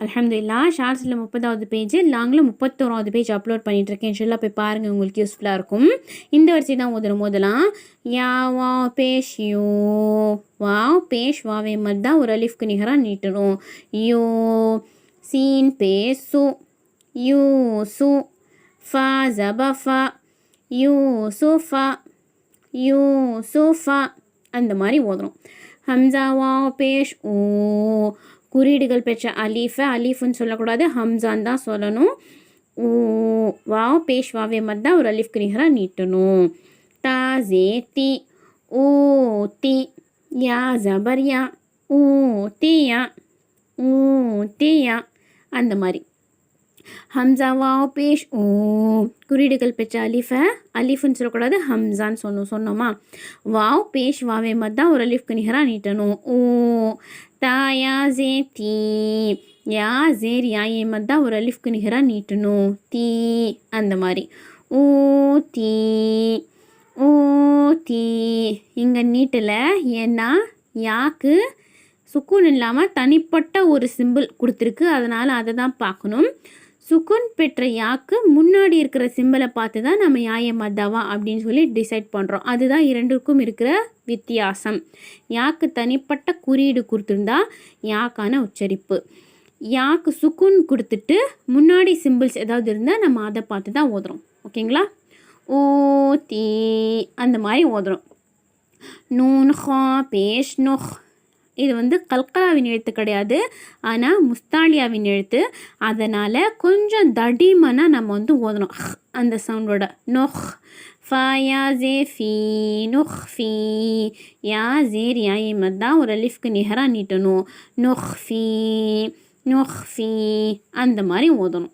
அலமதுல்லா ஷார்ட்ஸில் முப்பதாவது பேஜ் லாங்கில் முப்பத்தோராவது பேஜ் அப்லோட் பண்ணிகிட்ருக்கேன் இன்ஷல்லா போய் பாருங்கள் உங்களுக்கு யூஸ்ஃபுல்லாக இருக்கும். இந்த வரிசை தான் ஓதுறோம் போதெல்லாம் யா வா பேஷ் யூ வா பேஷ் வாவே மாதிரி தான் ஒரு அலிஃப்க்கு நிகராக நீட்டணும். யோ சீன் பே சு யூ சு ஃபா ஜப ஃபா யூ சு ஃபா யூ சு ஃபா அந்த மாதிரி ஓதுறோம் ஹம்சா வா பேஷ் ஓ குறியீடுகள் பெற்ற அலீஃபை அலீஃப்னு சொல்லக்கூடாது ஹம்சான் தான் சொல்லணும். ஓ வாவ் பேஷ்வாவே மத் தான் ஒரு அலீஃப் நிகராக நீட்டணும். தா ஜே தி ஓ தி யா ஜபர்யா ஊ தியா ஊ தி அந்த மாதிரி. ஹம்சா வாவ் பேஷ். ஓ குறியீடுகள் பெற்ற அலிஃபை அலிஃப்னு சொல்லக்கூடாது ஹம்சான்னு சொன்னோம் சொன்னோமா? வாவ் பேஷ் வாவே மாதிரி தான் ஒரு அலிஃப்க்கு நிகராக நீட்டணும் ஓ தாயா ஜே தீ. யா ஜேர் யா ஏ மத் தான் ஒரு அலிஃப்க்கு நிகராக நீட்டணும் தீ அந்த மாதிரி. ஓ தீ. ஓ தீ. இங்கே நீட்டலை ஏன்னா யாக்கு சுக்கூன் இல்லாமல் தனிப்பட்ட ஒரு சிம்பிள் கொடுத்துருக்கு. அதனால் அதை தான் பார்க்கணும். சுக்குன் பெற்ற யாக்கு முன்னாடி இருக்கிற சிம்பிளை பார்த்து தான் நம்ம யாய மத்தாவா அப்படின்னு சொல்லி டிசைட் பண்ணுறோம் அதுதான் இரண்டுக்கும் இருக்கிற வித்தியாசம். யாக்கு தனிப்பட்ட குறியீடு கொடுத்துருந்தா யாக்கான உச்சரிப்பு. யாக்கு சுக்குன் கொடுத்துட்டு முன்னாடி சிம்பிள்ஸ் ஏதாவது இருந்தால் நம்ம அதை பார்த்து தான் ஓதுறோம். ஓகேங்களா? ஓ தீ அந்த மாதிரி ஓதுறோம். நூன் ஹா பேஷ் நொஹ். இது வந்து கல்கலாவின் எழுத்து கிடையாது. ஆனால் முஸ்தாலியாவின் எழுத்து. அதனால் கொஞ்சம் தடிமனாக நம்ம வந்து ஓதணும். அந்த சவுண்டோட. நொஹ் ஃபா யா ஜே ஃபி நொஹ் ஃபி யா ஜேர் யா இமத் தான் ஒரு லிஃப்க்கு நிகராக நீட்டணும். நொஹ் ஃபி நொஹ் ஃபி அந்த மாதிரி ஓதணும்.